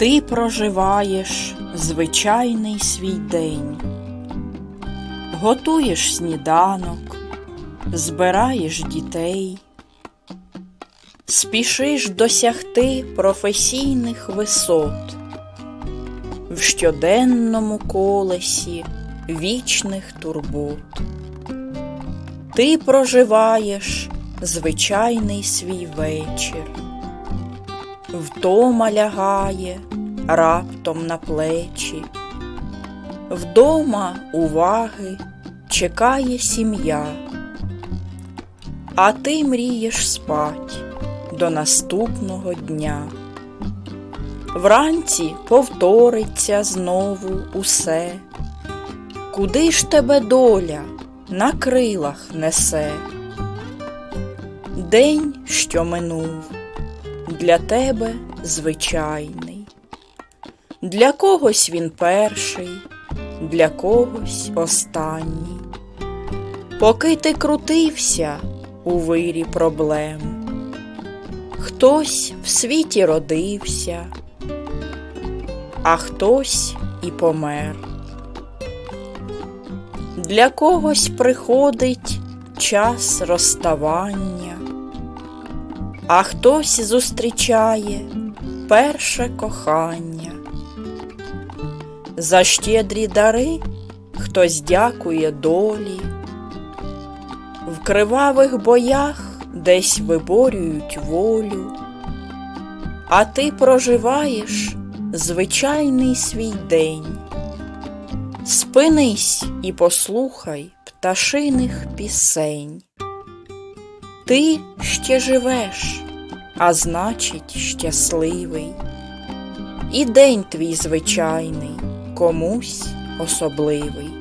Ти проживаєш звичайний свій день, готуєш сніданок, збираєш дітей, спішиш досягти професійних висот. В щоденному колесі вічних турбот. Ти проживаєш звичайний свій вечір, вдома лягає раптом на плечі, вдома уваги чекає сім'я, а ти мрієш спать до наступного дня. Вранці повториться знову усе, куди ж тебе доля на крилах несе? День, що минув, для тебе звичайний, для когось він перший, для когось останній. Поки ти крутився у вирі проблем, хтось в світі родився, а хтось і помер. Для когось приходить час розставання, а хтось зустрічає перше кохання. За щедрі дари хтось дякує долі, в кривавих боях десь виборюють волю, а ти проживаєш звичайний свій день. Спинись і послухай пташиних пісень. Ти ще живеш, а значить, щасливий. І день твій звичайний комусь особливий.